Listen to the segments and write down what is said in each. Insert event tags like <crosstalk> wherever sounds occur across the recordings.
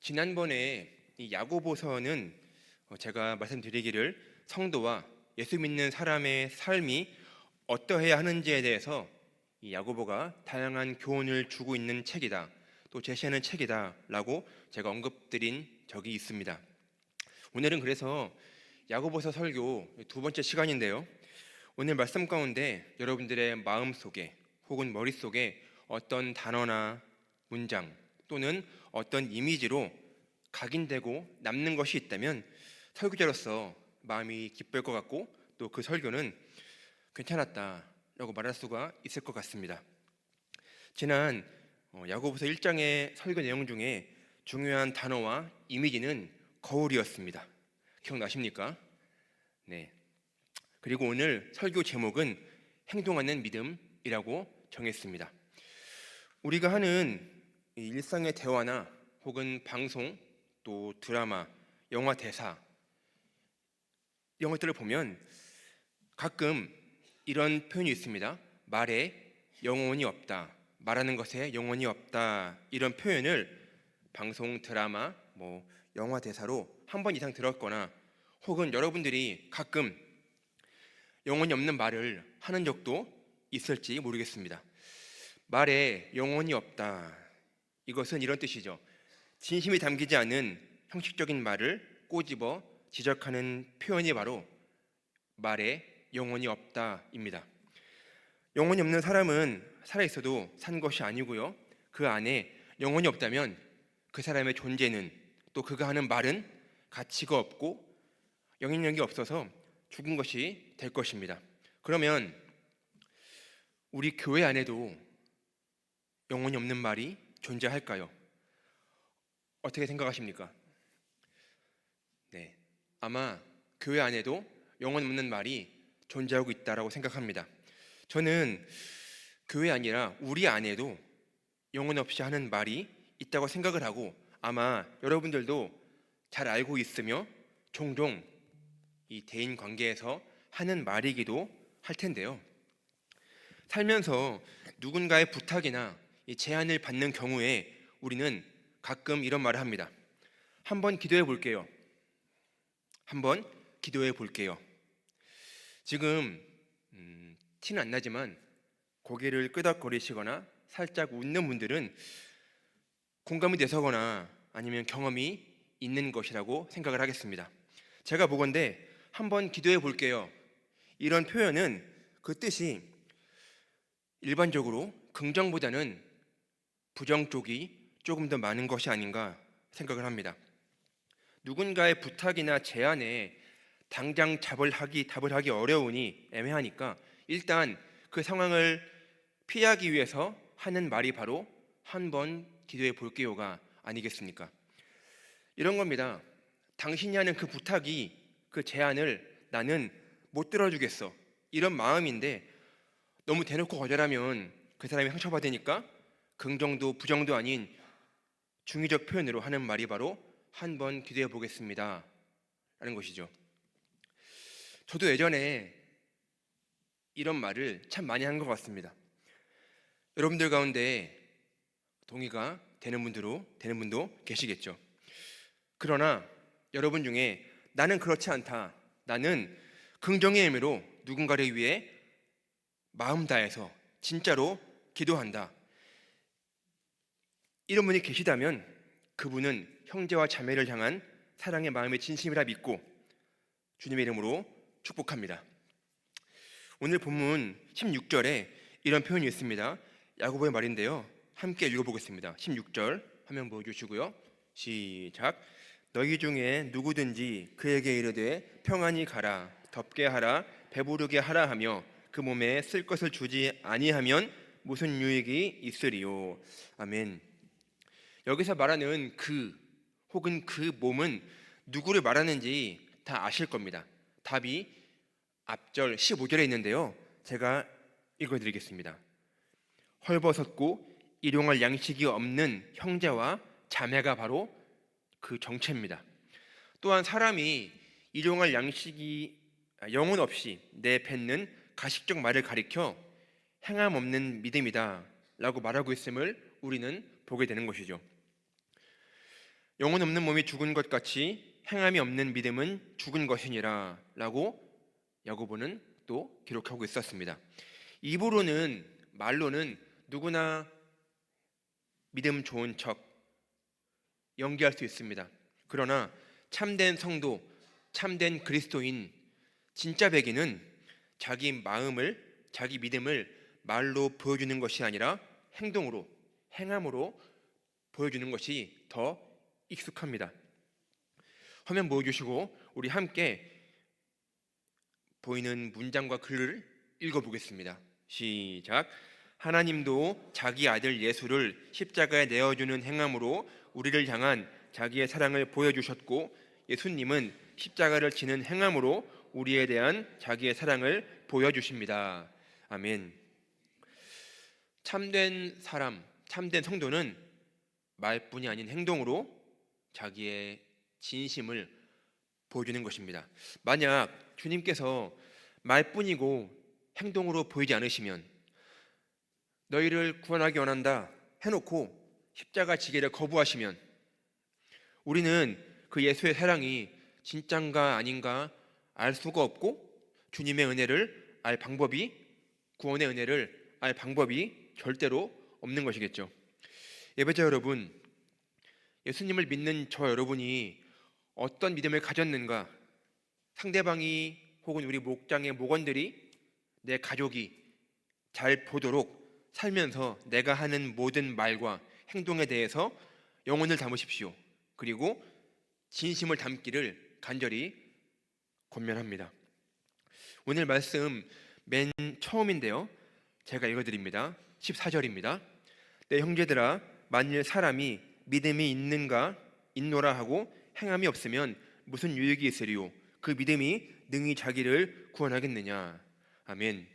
지난번에 이 야고보서는 어, 제가 말씀드리기를 성도와 예수 믿는 사람의 삶이 어떠해야 하는지에 대해서 이 야고보가 다양한 교훈을 주고 있는 책이다. 또 제시하는 책이다라고 제가 언급드린 적이 있습니다. 오늘은 그래서 야고보서 설교 두 번째 시간인데요. 오늘 말씀 가운데 여러분들의 마음 속에 혹은 머릿속에 어떤 단어나 문장 또는 어떤 이미지로 각인되고 남는 것이 있다면 설교자로서 마음이 기쁠 것 같고 또 그 설교는 괜찮았다라고 말할 수가 있을 것 같습니다. 지난 어, 야고보서 1장의 설교 내용 중에 중요한 단어와 이미지는 거울이었습니다. 기억나십니까? 네. 그리고 오늘 설교 제목은 행동하는 믿음이라고 정했습니다. 우리가 하는 이 일상의 대화나 혹은 방송 또 드라마, 영화 대사 이런 것들을 보면 가끔 이런 표현이 있습니다. 말에 영혼이 없다. 말하는 것에 영혼이 없다. 이런 표현을 방송, 드라마, 뭐 영화 대사로 한 번 이상 들었거나 혹은 여러분들이 가끔 영혼이 없는 말을 하는 적도 있을지 모르겠습니다. 말에 영혼이 없다. 이것은 이런 뜻이죠. 진심이 담기지 않은 형식적인 말을 꼬집어 지적하는 표현이 바로 말에 영혼이 없다입니다. 영혼이 없는 사람은 살아 있어도 산 것이 아니고요. 그 안에 영혼이 없다면 그 사람의 존재는 또 그가 하는 말은 가치가 없고 영향력이 없어서 죽은 것이 될 것입니다. 그러면 우리 교회 안에도 영혼이 없는 말이 존재할까요? 어떻게 생각하십니까? 네, 아마 교회 안에도 영혼 없는 말이 존재하고 있다라고 생각합니다. 저는 교회 아니라 우리 안에도 영혼 없이 하는 말이 있다고 생각을 하고 아마 여러분들도 잘 알고 있으며 종종 이 대인 관계에서 하는 말이기도 할 텐데요. 살면서 누군가의 부탁이나 이 제안을 받는 경우에 우리는 가끔 이런 말을 합니다. 한번 기도해 볼게요. 한번 기도해 볼게요. 지금 음, 티는 안 나지만 고개를 끄덕거리시거나 살짝 웃는 분들은 공감이 돼서거나 아니면 경험이 있는 것이라고 생각을 하겠습니다. 제가 보건대 한번 기도해 볼게요. 이런 표현은 그 뜻이 일반적으로 긍정보다는 부정 쪽이 조금 더 많은 것이 아닌가 생각을 합니다. 누군가의 부탁이나 제안에 당장 답을 하기 답을 하기 어려우니 애매하니까 일단 그 상황을 피하기 위해서 하는 말이 바로 한번 기도해 볼게요가 아니겠습니까? 이런 겁니다. 당신이 하는 그 부탁이 그 제안을 나는 못 들어주겠어. 이런 마음인데 너무 대놓고 거절하면 그 사람이 상처받으니까 긍정도 부정도 아닌 중의적 표현으로 하는 말이 바로 한번 기도해 보겠습니다. 라는 것이죠. 저도 예전에 이런 말을 참 많이 한 것 같습니다. 여러분들 가운데 동의가 되는 분들도 되는 분도 계시겠죠. 그러나 여러분 중에 나는 그렇지 않다. 나는 긍정의 의미로 누군가를 위해 마음 다해서 진짜로 기도한다. 이런 분이 계시다면 그분은 형제와 자매를 향한 사랑의 마음의 진심이라 믿고 주님의 이름으로 축복합니다. 오늘 본문 16절에 이런 표현이 있습니다. 야고보의 말인데요. 함께 읽어보겠습니다. 16절 화면 보여주시고요. 시작. 너희 중에 누구든지 그에게 이르되 평안히 가라, 덥게 하라, 배부르게 하라 하며 그 몸에 쓸 것을 주지 아니하면 무슨 유익이 있으리요. 아멘. 여기서 말하는 그 혹은 그 몸은 누구를 말하는지 다 아실 겁니다. 답이 앞절 15절에 있는데요. 제가 읽어드리겠습니다. 헐벗었고 일용할 양식이 없는 형제와 자매가 바로 그 정체입니다. 또한 사람이 일용할 양식이 아, 영혼 없이 내뱉는 가식적 말을 가리켜 행함 없는 믿음이다 라고 말하고 있음을 우리는 보게 되는 것이죠. 영혼 없는 몸이 죽은 것 같이 행함이 없는 믿음은 죽은 것이니라라고 야고보는 또 기록하고 있었습니다. 입으로는 말로는 누구나 믿음 좋은 척 연기할 수 있습니다. 그러나 참된 성도, 참된 그리스도인 진짜 백인은 자기 마음을 자기 믿음을 말로 보여주는 것이 아니라 행동으로 행함으로 보여주는 것이 더 익숙합니다. 화면 보여주시고 우리 함께 보이는 문장과 글을 읽어보겠습니다. 시작. 하나님도 자기 아들 예수를 십자가에 내어주는 행함으로 우리를 향한 자기의 사랑을 보여주셨고 예수님은 십자가를 지는 행함으로 우리에 대한 자기의 사랑을 보여주십니다. 아멘. 참된 사람, 참된 성도는 말뿐이 아닌 행동으로 자기의 진심을 보여주는 것입니다. 만약 주님께서 말뿐이고 행동으로 보이지 않으시면 너희를 구원하기 원한다 해놓고 십자가 지게를 거부하시면 우리는 그 예수의 사랑이 진짠가 아닌가 알 수가 없고 주님의 은혜를 알 방법이 구원의 은혜를 알 방법이 절대로 없는 것이겠죠. 예배자 여러분, 예수님을 믿는 저 여러분이 어떤 믿음을 가졌는가? 상대방이 혹은 우리 목장의 목원들이 내 가족이 잘 보도록 살면서 내가 하는 모든 말과 행동에 대해서 영혼을 담으십시오. 그리고 진심을 담기를 간절히 권면합니다. 오늘 말씀 맨 처음인데요. 제가 읽어드립니다. 14절입니다. 내 형제들아 만일 사람이 믿음이 있는가 있노라 하고 행함이 없으면 무슨 유익이 있으리요? 그 믿음이 능히 자기를 구원하겠느냐? 아멘.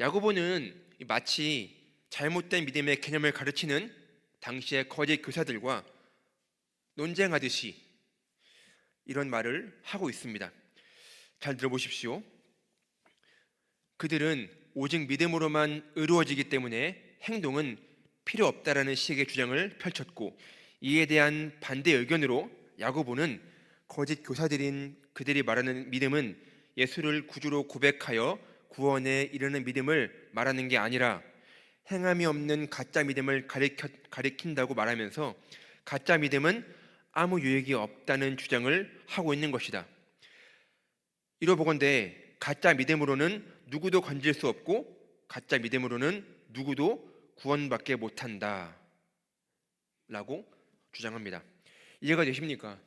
야고보는 마치 잘못된 믿음의 개념을 가르치는 당시의 거짓 교사들과 논쟁하듯이 이런 말을 하고 있습니다. 잘 들어보십시오. 그들은 오직 믿음으로만 의로워지기 때문에 행동은 필요 없다라는 식의 주장을 펼쳤고 이에 대한 반대 의견으로 야고보는 거짓 교사들인 그들이 말하는 믿음은 예수를 구주로 고백하여 구원에 이르는 믿음을 말하는 게 아니라 행함이 없는 가짜 믿음을 가리켜, 가리킨다고 말하면서 가짜 믿음은 아무 유익이 없다는 주장을 하고 있는 것이다. 이로 보건대 가짜 믿음으로는 누구도 건질 수 없고 가짜 믿음으로는 누구도 구원받게 못한다. 라고 주장합니다. 이해가 되십니까?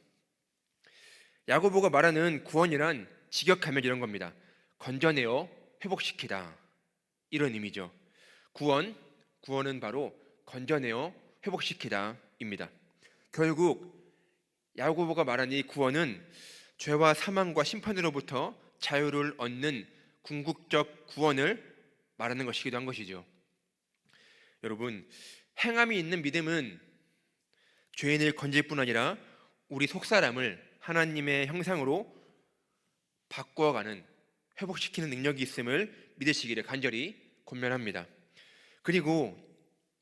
야고보가 말하는 구원이란 직역하면 이런 겁니다. 건져내어 회복시키다. 이런 의미죠. 구원, 구원은 바로 건져내어 회복시키다입니다. 결국 야고보가 말한 이 구원은 죄와 사망과 심판으로부터 자유를 얻는 궁극적 구원을 말하는 것이기도 한 것이죠. 여러분, 행함이 있는 믿음은 죄인을 건질 뿐 아니라 우리 속사람을 하나님의 형상으로 바꾸어가는 회복시키는 능력이 있음을 믿으시기를 간절히 권면합니다. 그리고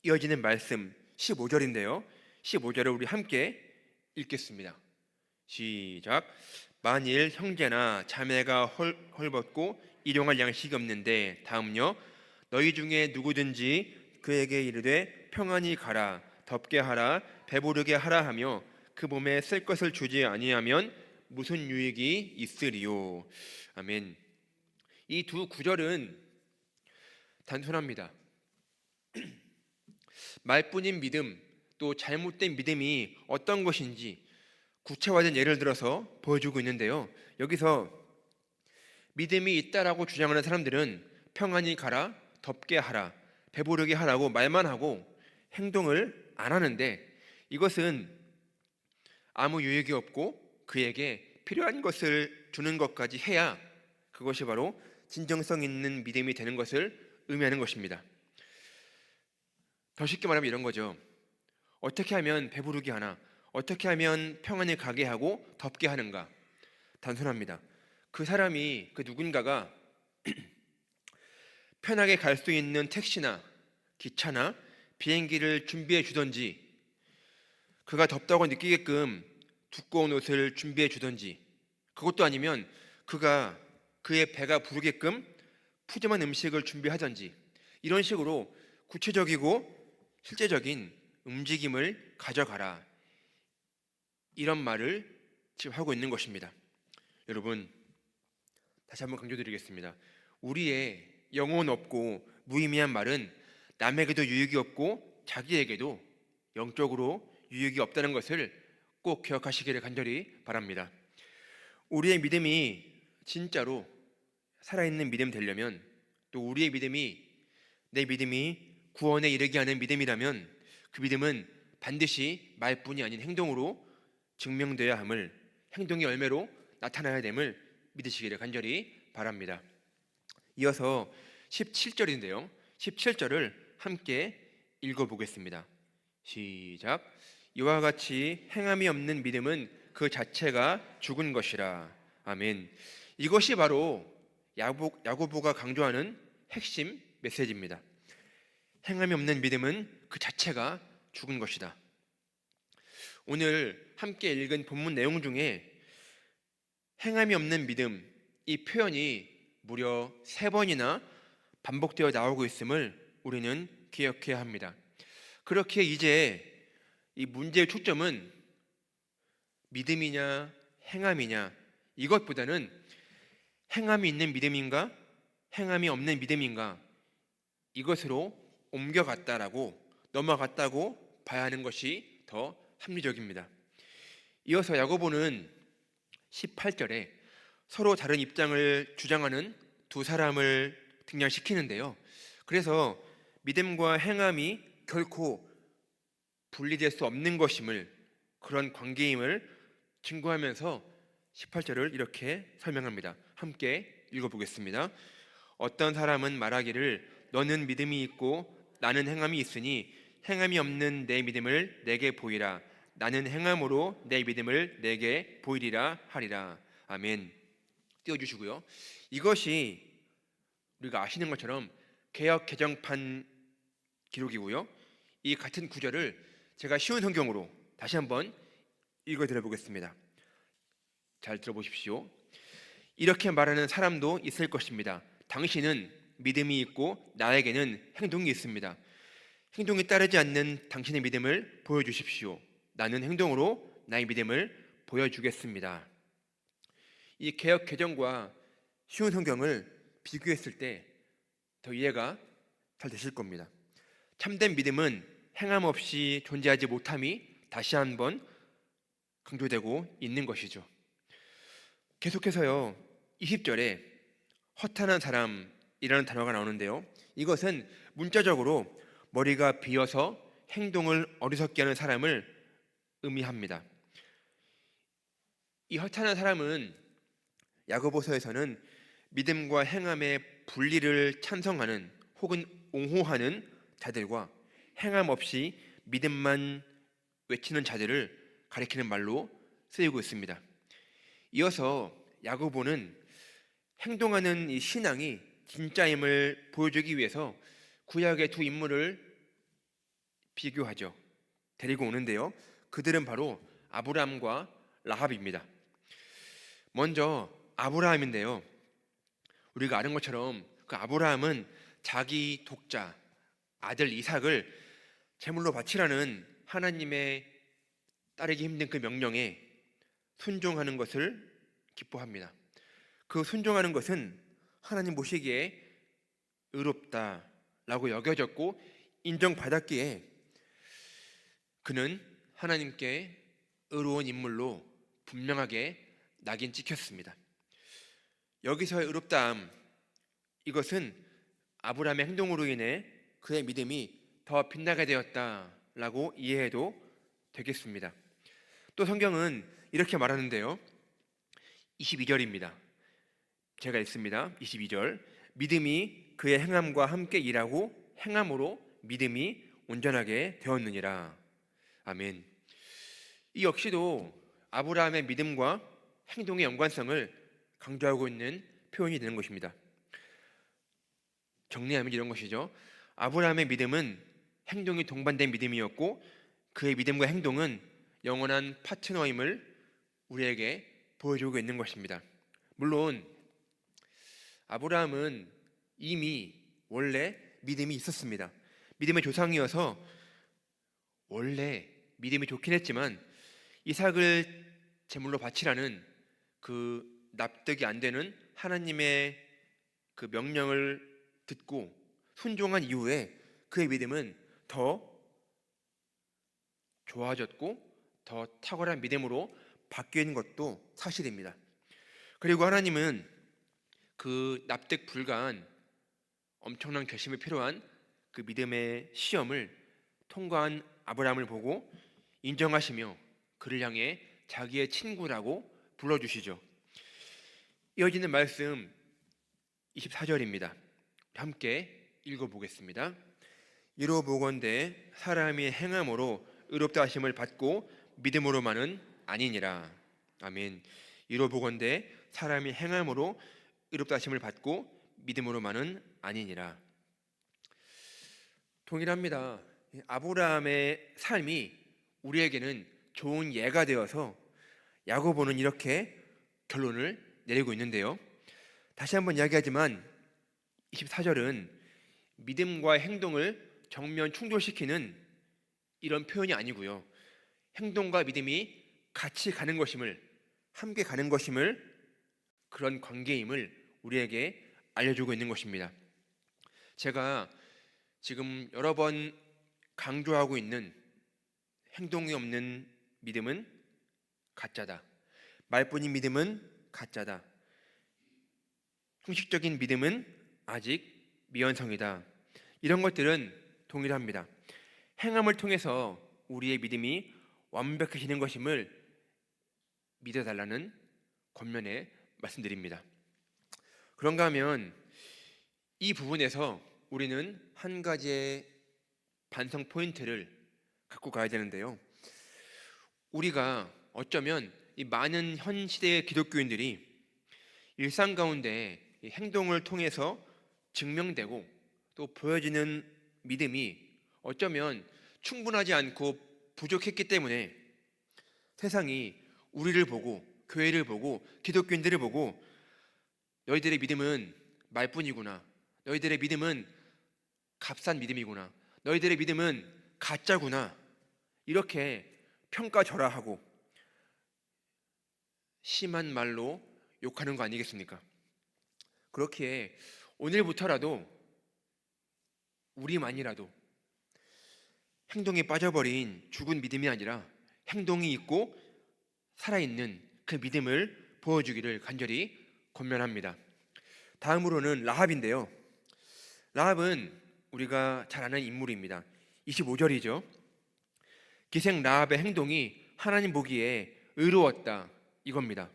이어지는 말씀 15절인데요. 15절을 우리 함께 읽겠습니다. 시작. 만일 형제나 자매가 헐, 헐벗고 일용할 양식이 없는데 다음요. 너희 중에 누구든지 그에게 이르되 평안히 가라 덥게 하라 배부르게 하라 하며 그 몸에 쓸 것을 주지 아니하면 무슨 유익이 있으리요? 아멘. 이 두 구절은 단순합니다. <clears throat> 말뿐인 믿음 또 잘못된 믿음이 어떤 것인지 구체화된 예를 들어서 보여주고 있는데요. 여기서 믿음이 있다라고 주장하는 사람들은 평안히 가라 덥게 하라 배부르게 하라고 말만 하고 행동을 안 하는데 이것은 아무 유익이 없고 그에게 필요한 것을 주는 것까지 해야 그것이 바로 진정성 있는 믿음이 되는 것을 의미하는 것입니다. 더 쉽게 말하면 이런 거죠. 어떻게 하면 배부르게 하나? 어떻게 하면 평안을 가게 하고 덥게 하는가? 단순합니다. 그 사람이 그 누군가가 <clears throat> 편하게 갈 수 있는 택시나 기차나 비행기를 준비해 주던지 그가 덥다고 느끼게끔 두꺼운 옷을 준비해 주던지 그것도 아니면 그가 그의 배가 부르게끔 푸짐한 음식을 준비하던지 이런 식으로 구체적이고 실제적인 움직임을 가져가라 이런 말을 지금 하고 있는 것입니다. 여러분 다시 한번 강조드리겠습니다. 우리의 영혼 없고 무의미한 말은 남에게도 유익이 없고 자기에게도 영적으로 유익이 없다는 것을 꼭 기억하시기를 간절히 바랍니다. 우리의 믿음이 진짜로 살아있는 믿음 되려면 또 우리의 믿음이 내 믿음이 구원에 이르게 하는 믿음이라면 그 믿음은 반드시 말뿐이 아닌 행동으로 증명되어야 함을 행동의 열매로 나타나야 됨을 믿으시기를 간절히 바랍니다. 이어서 17절인데요. 17절을 함께 읽어보겠습니다. 시작. 이와 같이 행함이 없는 믿음은 그 자체가 죽은 것이라. 아멘. 이것이 바로 야고, 야고보가 강조하는 핵심 메시지입니다. 행함이 없는 믿음은 그 자체가 죽은 것이다. 오늘 함께 읽은 본문 내용 중에 행함이 없는 믿음 이 표현이 무려 세 번이나 반복되어 나오고 있음을 우리는 기억해야 합니다. 그렇게 이제 이 문제의 초점은 믿음이냐 행함이냐 이것보다는 행함이 있는 믿음인가 행함이 없는 믿음인가 이것으로 옮겨갔다라고 넘어갔다고 봐야 하는 것이 더 합리적입니다. 이어서 야고보는 18절에 서로 다른 입장을 주장하는 두 사람을 등장시키는데요. 그래서 믿음과 행함이 결코 분리될 수 없는 것임을 그런 관계임을 증거하면서 18절을 이렇게 설명합니다. 함께 읽어보겠습니다. 어떤 사람은 말하기를 너는 믿음이 있고 나는 행함이 있으니 행함이 없는 내 믿음을 내게 보이라. 나는 행함으로 내 믿음을 내게 보이리라 하리라. 아멘. 띄워 주시고요. 이것이 우리가 아시는 것처럼 개혁 개정판 기록이고요. 이 같은 구절을 제가 쉬운 성경으로 다시 한번 읽어 드려 보겠습니다. 잘 들어보십시오. 이렇게 말하는 사람도 있을 것입니다. 당신은 믿음이 있고 나에게는 행동이 있습니다. 행동이 따르지 않는 당신의 믿음을 보여주십시오. 나는 행동으로 나의 믿음을 보여주겠습니다. 이 개혁 개정과 쉬운 성경을 비교했을 때 더 이해가 잘 되실 겁니다. 참된 믿음은 행함 없이 존재하지 못함이 다시 한번 강조되고 있는 것이죠. 계속해서요. 20절에 허탄한 사람이라는 단어가 나오는데요. 이것은 문자적으로 머리가 비어서 행동을 어리석게 하는 사람을 의미합니다. 이 허탄한 사람은 야고보서에서는 믿음과 행함의 분리를 찬성하는 혹은 옹호하는 자들과 행함 없이 믿음만 외치는 자들을 가리키는 말로 쓰이고 있습니다. 이어서 야고보는 행동하는 이 신앙이 진짜임을 보여주기 위해서 구약의 두 인물을 비교하죠. 데리고 오는데요. 그들은 바로 아브라함과 라합입니다. 먼저 아브라함인데요. 우리가 아는 것처럼 그 아브라함은 자기 독자 아들 이삭을 제물로 바치라는 하나님의 따르기 힘든 그 명령에 순종하는 것을 기뻐합니다. 그 순종하는 것은 하나님 보시기에 의롭다라고 여겨졌고 인정받았기에 그는 하나님께 의로운 인물로 분명하게 낙인 찍혔습니다. 여기서의 의롭다함 이것은 아브라함의 행동으로 인해 그의 믿음이 더 빛나게 되었다라고 이해해도 되겠습니다. 또 성경은 이렇게 말하는데요. 22절입니다. 제가 읽습니다. 22절. 믿음이 그의 행함과 함께 일하고 행함으로 믿음이 온전하게 되었느니라. 아멘. 이 역시도 아브라함의 믿음과 행동의 연관성을 강조하고 있는 표현이 되는 것입니다. 정리하면 이런 것이죠. 아브라함의 믿음은 행동이 동반된 믿음이었고 그의 믿음과 행동은 영원한 파트너임을 우리에게 보여주고 있는 것입니다. 물론 아브라함은 이미 원래 믿음이 있었습니다. 믿음의 조상이어서 원래 믿음이 좋긴 했지만 이삭을 제물로 바치라는 그 납득이 안 되는 하나님의 그 명령을 듣고 순종한 이후에 그의 믿음은 더 좋아졌고 더 탁월한 믿음으로 바뀐 것도 사실입니다. 그리고 하나님은 그 납득 불가한 엄청난 결심이 필요한 그 믿음의 시험을 통과한 아브라함을 보고 인정하시며 그를 향해 자기의 친구라고 불러주시죠. 이어지는 말씀 24절입니다. 함께 읽어보겠습니다. 이로 보건대 사람이 행함으로 의롭다 하심을 받고 믿음으로만은 아니니라. 아멘. 이로 보건대 사람이 행함으로 의롭다 하심을 받고 믿음으로만은 아니니라. 동일합니다. 아브라함의 삶이 우리에게는 좋은 예가 되어서 야고보는 이렇게 결론을 내리고 있는데요. 다시 한번 이야기하지만 24절은 믿음과 행동을 정면 충돌시키는 이런 표현이 아니고요. 행동과 믿음이 같이 가는 것임을 함께 가는 것임을 그런 관계임을 우리에게 알려주고 있는 것입니다. 제가 지금 여러 번 강조하고 있는 행동이 없는 믿음은 가짜다. 말뿐인 믿음은 가짜다. 형식적인 믿음은 아직 미완성이다. 이런 것들은 동일합니다. 행함을 통해서 우리의 믿음이 완벽해지는 것임을 믿어달라는 권면에 말씀드립니다. 그런가 하면 이 부분에서 우리는 한 가지의 반성 포인트를 갖고 가야 되는데요. 우리가 어쩌면 이 많은 현 시대의 기독교인들이 일상 가운데 이 행동을 통해서 증명되고 또 보여지는 믿음이 어쩌면 충분하지 않고 부족했기 때문에 세상이 우리를 보고 교회를 보고 기독교인들을 보고 너희들의 믿음은 말뿐이구나. 너희들의 믿음은 값싼 믿음이구나. 너희들의 믿음은 가짜구나. 이렇게 평가절하하고 심한 말로 욕하는 거 아니겠습니까? 그렇기에 오늘부터라도 우리만이라도 행동에 빠져버린 죽은 믿음이 아니라 행동이 있고 살아있는 그 믿음을 보여주기를 간절히 권면합니다. 다음으로는 라합인데요. 라합은 우리가 잘 아는 인물입니다. 25절이죠. 기생 라합의 행동이 하나님 보기에 의로웠다 이겁니다.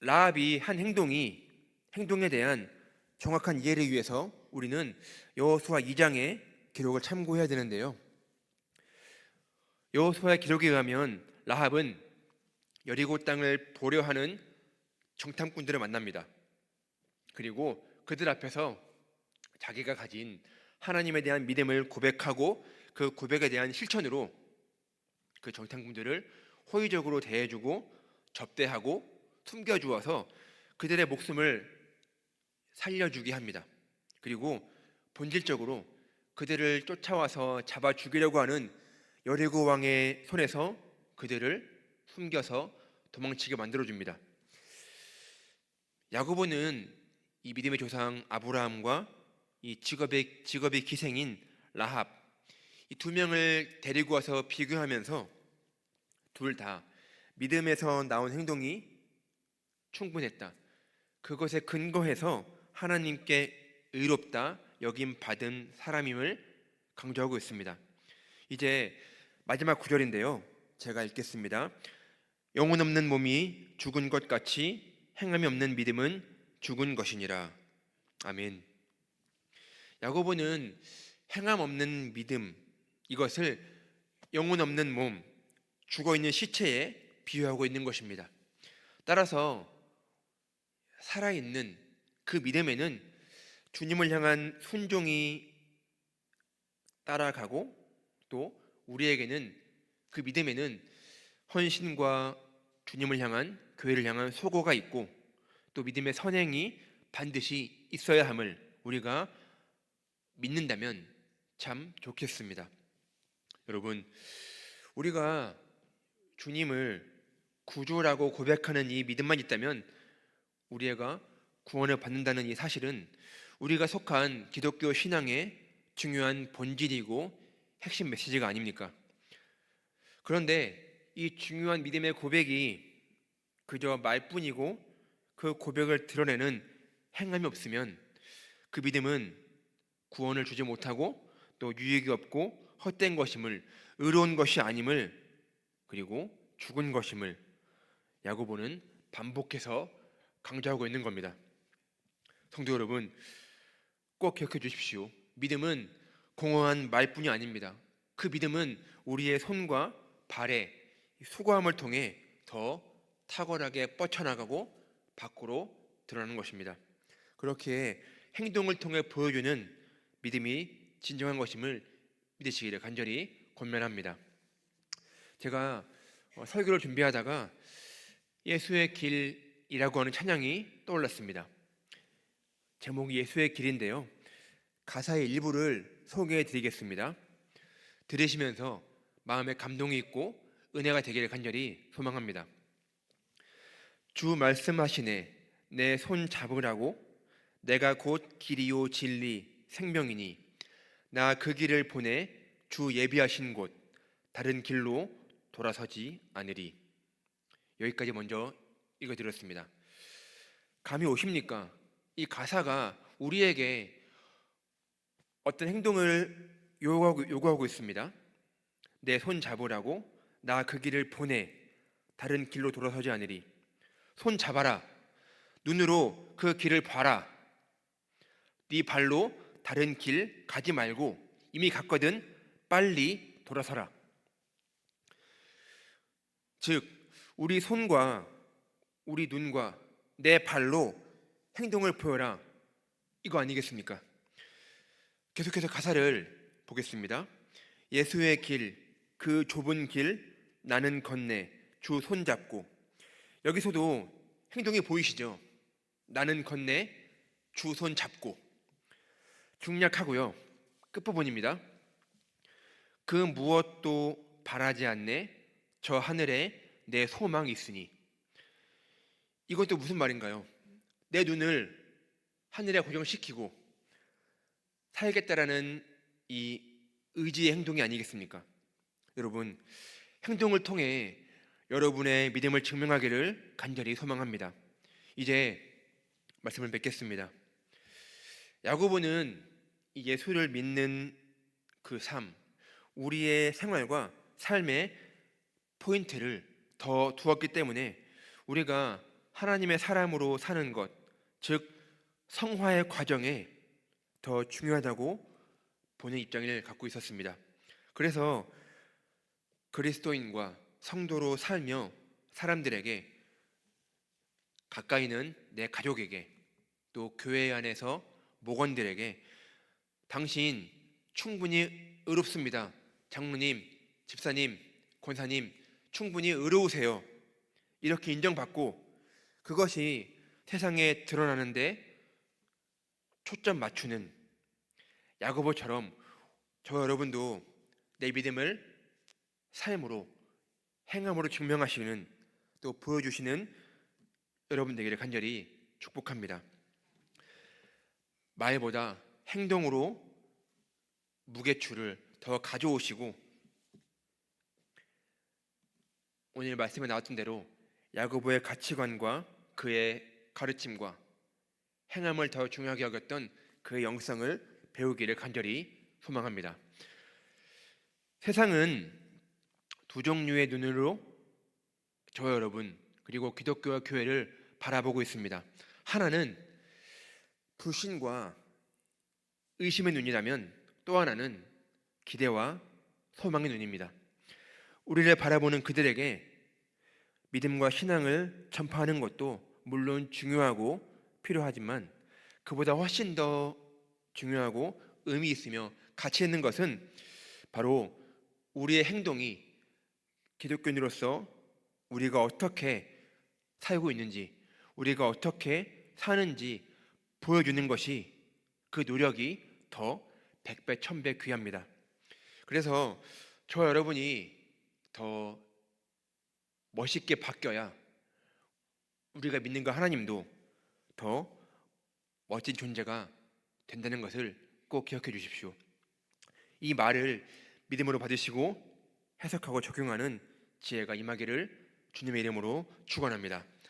라합이 한 행동이 행동에 대한 정확한 이해를 위해서 우리는 여호수아 2장의 기록을 참고해야 되는데요. 여호수아의 기록에 의하면 라합은 여리고 땅을 보려 하는 정탐꾼들을 만납니다. 그리고 그들 앞에서 자기가 가진 하나님에 대한 믿음을 고백하고 그 고백에 대한 실천으로 그 정탐꾼들을 호의적으로 대해주고 접대하고 숨겨주어서 그들의 목숨을 살려주게 합니다. 그리고 본질적으로 그들을 쫓아와서 잡아 죽이려고 하는 여리고 왕의 손에서 그들을 숨겨서 도망치게 만들어 줍니다. 야고보는 이 믿음의 조상 아브라함과 이 직업의 직업의 기생인 라합 이 두 명을 데리고 와서 비교하면서 둘 다 믿음에서 나온 행동이 충분했다. 그것에 근거해서 하나님께 의롭다 여김 받은 사람임을 강조하고 있습니다. 이제 마지막 구절인데요. 제가 읽겠습니다. 영혼 없는 몸이 죽은 것 같이 행함이 없는 믿음은 죽은 것이니라. 아멘. 야고보는 행함 없는 믿음 이것을 영혼 없는 몸, 죽어 있는 시체에 비유하고 있는 것입니다. 따라서 살아 있는 그 믿음에는 주님을 향한 순종이 따라가고 또 우리에게는 그 믿음에는 헌신과 주님을 향한 교회를 향한 소고가 있고 또 믿음의 선행이 반드시 있어야 함을 우리가 믿는다면 참 좋겠습니다. 여러분, 우리가 주님을 구주라고 고백하는 이 믿음만 있다면 우리가 구원을 받는다는 이 사실은 우리가 속한 기독교 신앙의 중요한 본질이고 핵심 메시지가 아닙니까? 그런데 이 중요한 믿음의 고백이 그저 말뿐이고 그 고백을 드러내는 행함이 없으면 그 믿음은 구원을 주지 못하고 또 유익이 없고 헛된 것임을 의로운 것이 아님을 그리고 죽은 것임을 야고보는 반복해서 강조하고 있는 겁니다. 성도 여러분 꼭 기억해 주십시오. 믿음은 공허한 말뿐이 아닙니다. 그 믿음은 우리의 손과 발의 수고함을 통해 더 탁월하게 뻗쳐나가고 밖으로 드러나는 것입니다. 그렇게 행동을 통해 보여주는 믿음이 진정한 것임을 믿으시기를 간절히 권면합니다. 제가 어, 설교를 준비하다가 예수의 길이라고 하는 찬양이 떠올랐습니다. 제목이 예수의 길인데요. 가사의 일부를 소개해 드리겠습니다. 들으시면서 마음에 감동이 있고 은혜가 되기를 간절히 소망합니다. 주 말씀하시네 내 손 잡으라고 내가 곧 길이요 진리 생명이니 나 그 길을 보내 주 예비하신 곳 다른 길로 돌아서지 않으리 여기까지 먼저 읽어 드렸습니다. 감이 오십니까? 이 가사가 우리에게 어떤 행동을 요구하고, 요구하고 있습니다. 내 손 잡으라고 나 그 길을 보내 다른 길로 돌아서지 않으리 손 잡아라 눈으로 그 길을 봐라 네 발로 다른 길 가지 말고 이미 갔거든 빨리 돌아서라 즉 우리 손과 우리 눈과 내 발로 행동을 보여라 이거 아니겠습니까? 계속해서 가사를 보겠습니다. 예수의 길, 그 좁은 길 나는 건네 주 손잡고 여기서도 행동이 보이시죠? 나는 건네 주 손잡고 중략하고요. 끝부분입니다. 그 무엇도 바라지 않네 저 하늘에 내 소망이 있으니 이것도 무슨 말인가요? 내 눈을 하늘에 고정시키고 살겠다라는 이 의지의 행동이 아니겠습니까? 여러분 행동을 통해 여러분의 믿음을 증명하기를 간절히 소망합니다. 이제 말씀을 맺겠습니다. 야고보는 이 예수를 믿는 그 삶, 우리의 생활과 삶의 포인트를 더 두었기 때문에 우리가 하나님의 사람으로 사는 것, 즉 성화의 과정에 더 중요하다고 보는 입장을 갖고 있었습니다. 그래서 그리스도인과 성도로 살며 사람들에게 가까이는 내 가족에게 또 교회 안에서 목원들에게 당신 충분히 의롭습니다. 장로님, 집사님, 권사님 충분히 의로우세요. 이렇게 인정받고 그것이 세상에 드러나는데 초점 맞추는 야고보처럼 저 여러분도 내 믿음을 삶으로 행함으로 증명하시는 또 보여주시는 여러분 되기를 간절히 축복합니다. 말보다 행동으로 무게추를 더 가져오시고 오늘 말씀에 나왔던 대로 야고보의 가치관과 그의 가르침과 행함을 더 중요하게 여겼던 그의 영성을 배우기를 간절히 소망합니다. 세상은 두 종류의 눈으로 저 여러분 그리고 기독교와 교회를 바라보고 있습니다. 하나는 불신과 의심의 눈이라면 또 하나는 기대와 소망의 눈입니다. 우리를 바라보는 그들에게 믿음과 신앙을 전파하는 것도 물론 중요하고 필요하지만 그보다 훨씬 더 중요하고 의미 있으며 가치 있는 것은 바로 우리의 행동이 기독교인으로서 우리가 어떻게 살고 있는지, 우리가 어떻게 사는지 보여주는 것이 그 노력이 더 백배 천배 귀합니다. 그래서 저 여러분이 더 멋있게 바뀌어야 우리가 믿는 그 하나님도 더 멋진 존재가 된다는 것을 꼭 기억해 주십시오. 이 말을 믿음으로 받으시고 해석하고 적용하는 지혜가 임하기를 주님의 이름으로 축원합니다.